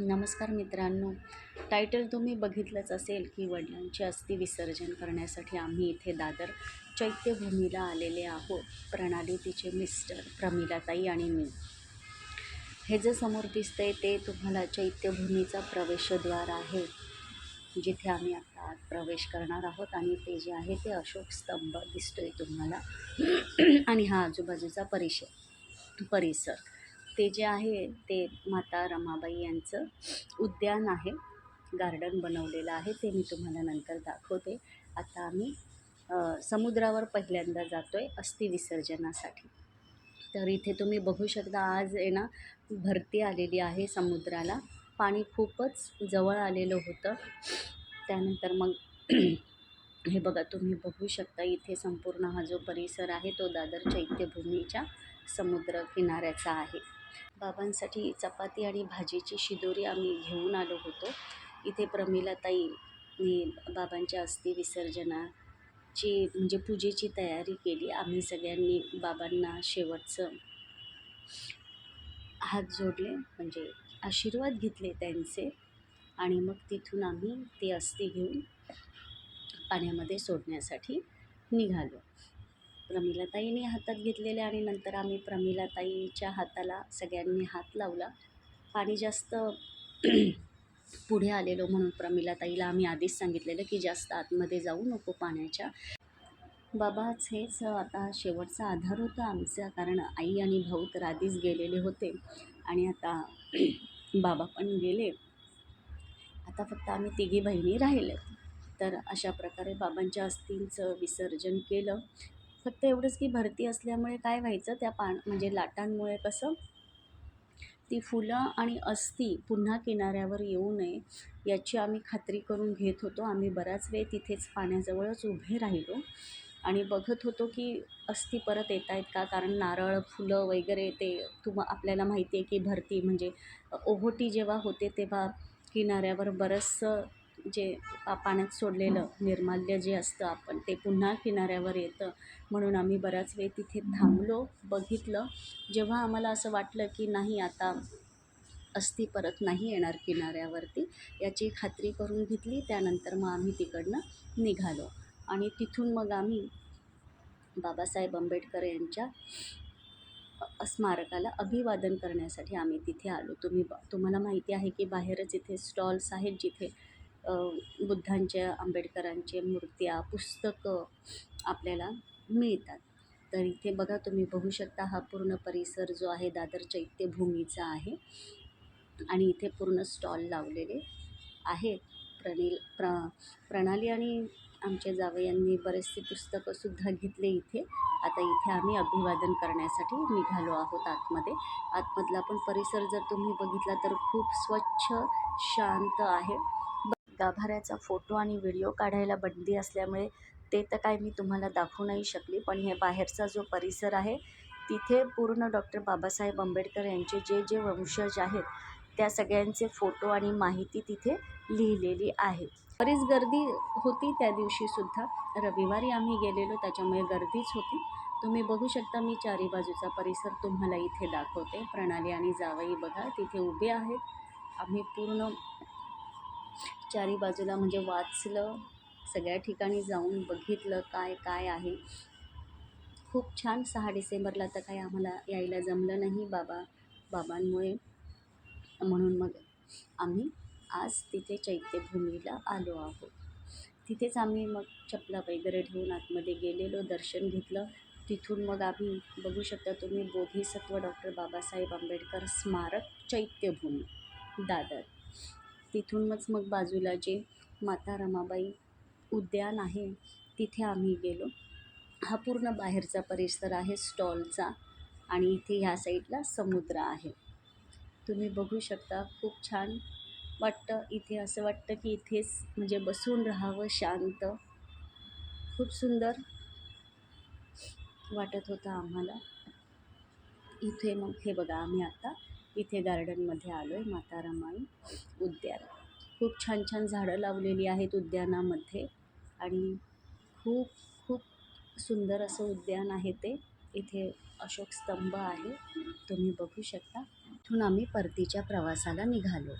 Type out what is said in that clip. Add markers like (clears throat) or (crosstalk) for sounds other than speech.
नमस्कार मित्रांनो. टायटल तुम्ही बघितलंच असेल की वडिलांचे अस्थि विसर्जन करण्यासाठी आम्ही इथे दादर चैत्यभूमीला आलेले आहोत. प्रणाली तिचे मिस्टर प्रमिलाताई आणि मी. हे जे समोर दिसतंय ते तुम्हाला चैत्यभूमीचा प्रवेशद्वार आहे. जिथे आम्ही आता आत प्रवेश करणार आहोत आणि ते जे आहे ते अशोक स्तंभ दिसतोय तुम्हाला. आणि हा आजूबाजूचा परिसर परिसर. ते जे आहे ते माता रमाबाई यांचं उद्यान आहे. गार्डन बनवलेलं आहे. ते मी तुम्हाला नंतर दाखवते. आता आम्ही समुद्रावर पहिल्यांदा जातो आहे अस्थि विसर्जनासाठी. तर इथे तुम्ही बघू शकता आज आहे ना भरती आलेली आहे समुद्राला. पाणी खूपच जवळ आलेलं होतं. त्यानंतर मग हे बघा तुम्ही बघू शकता इथे संपूर्ण हा जो परिसर आहे तो दादर चैत्यभूमीच्या समुद्र किनाऱ्याचा आहे. बाबांसाठी चपाती आणि भाजीची शिदोरी आम्ही घेऊन आलो होतो. इथे प्रमिलाताईनी बाबांच्या अस्थि विसर्जनाची म्हणजे पूजेची तयारी केली. आम्ही सगळ्यांनी बाबांना शेवटचं हात जोडले म्हणजे आशीर्वाद घेतले त्यांचे. आणि मग तिथून आम्ही ते अस्थि घेऊन पाण्यामध्ये सोडण्यासाठी निघालो. प्रमिलाताईंनी हातात घेतलेले आणि नंतर आम्ही प्रमिलाताईच्या हाताला सगळ्यांनी हात लावला. पाणी जास्त (clears throat) पुढे आलेलो म्हणून प्रमिलाताईला आम्ही आधीच सांगितलेलं की जास्त आतमध्ये जाऊ नको पाण्याच्या. बाबाच हेच आता शेवटचा आधार होता आमचा कारण आई आणि भाऊ तर आधीच गेलेले होते. आणि आता (clears throat) बाबा पण गेले. आता फक्त आम्ही तिघी बहिणी राहिले. तर अशा प्रकारे बाबांच्या अस्थींचं विसर्जन केलं. फक्त एवढंच की भरती असल्यामुळे काय व्हायचं त्या पान म्हणजे लाटांमुळे कसं ती फुलं आणि अस्थी पुन्हा किनाऱ्यावर येऊ नये याची आम्ही खात्री करून घेत होतो. आम्ही बराच वेळ तिथेच पाण्याजवळच उभे राहिलो आणि बघत होतो की अस्थी परत येत आहेत का? कारण नारळ फुलं वगैरे ते तुम आपल्याला माहिती आहे की भरती म्हणजे ओहोटी जेव्हा होते तेव्हा किनाऱ्यावर बरंचसं जे पा पाण्यात सोडलेलं निर्माल्य जे असतं आपण ते पुन्हा किनाऱ्यावर येतं. म्हणून आम्ही बराच वेळ तिथे थांबलो बघितलं. जेव्हा आम्हाला असं वाटलं की नाही आता अस्थि परत नाही येणार किनाऱ्यावरती याची खात्री करून घेतली. त्यानंतर मग आम्ही तिकडनं निघालो. आणि तिथून मग आम्ही बाबासाहेब आंबेडकर यांच्या स्मारकाला अभिवादन करण्यासाठी आम्ही तिथे आलो. तुम्ही ब तुम्हाला माहिती आहे की बाहेरच इथे स्टॉल्स आहेत जिथे बुद्धांच्या आंबेडकरांच्या मूर्त्या पुस्तकं आपल्याला मिळतात. तर इथे बघा तुम्ही बघू शकता हा पूर्ण परिसर जो आहे दादर चैत्यभूमीचा आहे. आणि इथे पूर्ण स्टॉल लावलेले आहेत. प्रणील प्र प्रणाली आणि आमच्या जावयांनी बरेचसे पुस्तकंसुद्धा घेतले इथे. आता इथे आम्ही अभिवादन करण्यासाठी निघालो आहोत आतमध्ये. आतमधला पण परिसर जर तुम्ही बघितला तर खूप स्वच्छ शांत आहे. गाभाऱ्याचा फोटो आणि व्हिडिओ काढायला बंदी असल्यामुळे ते तर काय मी तुम्हाला दाखवू नाही शकली पण हे बाहेरचा जो परिसर आहे तिथे पूर्ण डॉक्टर बाबासाहेब आंबेडकर यांचे जे जे वंशज आहेत त्या सगळ्यांचे फोटो आणि माहिती तिथे लिहिलेली आहे. बरीच गर्दी होती त्या दिवशीसुद्धा रविवारी आम्ही गेलेलो त्याच्यामुळे गर्दीच होती. तुम्ही बघू शकता मी चारी बाजूचा परिसर तुम्हाला इथे दाखवते. प्रणाली आणि जावई बघा तिथे उभे आहेत. आम्ही पूर्ण चारी बाजूला म्हणजे वाचलं सगळ्या ठिकाणी जाऊन बघितलं काय काय आहे. खूप छान सहा डिसेंबरला तर काही आम्हाला यायला जमलं नाही बाबा बाबांमुळे. म्हणून मग आम्ही आज तिथे चैत्यभूमीला आलो आहोत. तिथेच आम्ही मग चपला वगैरे ठेवून आतमध्ये गेलेलो दर्शन घेतलं. तिथून मग आम्ही बघू शकता तुम्ही बोधिसत्व डॉक्टर बाबासाहेब आंबेडकर स्मारक चैत्यभूमी दादर. तिथूनच मग बाजूला जे माता रमाबाई उद्यान आहे तिथे आम्ही गेलो. हा पूर्ण बाहेरचा परिसर आहे स्टॉलचा आणि इथे ह्या साईडला समुद्र आहे. तुम्ही बघू शकता खूप छान वाटतं. इथे असं वाटतं की इथेच म्हणजे बसून राहावं शांत. खूप सुंदर वाटत होतं आम्हाला. इथे मग हे बघा आम्ही आता इथे गार्डनमध्ये आलो आहे माता रमाई उद्यान. खूप छान छान झाडं लावलेली आहेत उद्यानामध्ये आणि खूप खूप सुंदर असं उद्यान आहे ते. इथे अशोक स्तंभ आहे तुम्ही बघू शकता. इथून आम्ही परतीच्या प्रवासाला निघालो.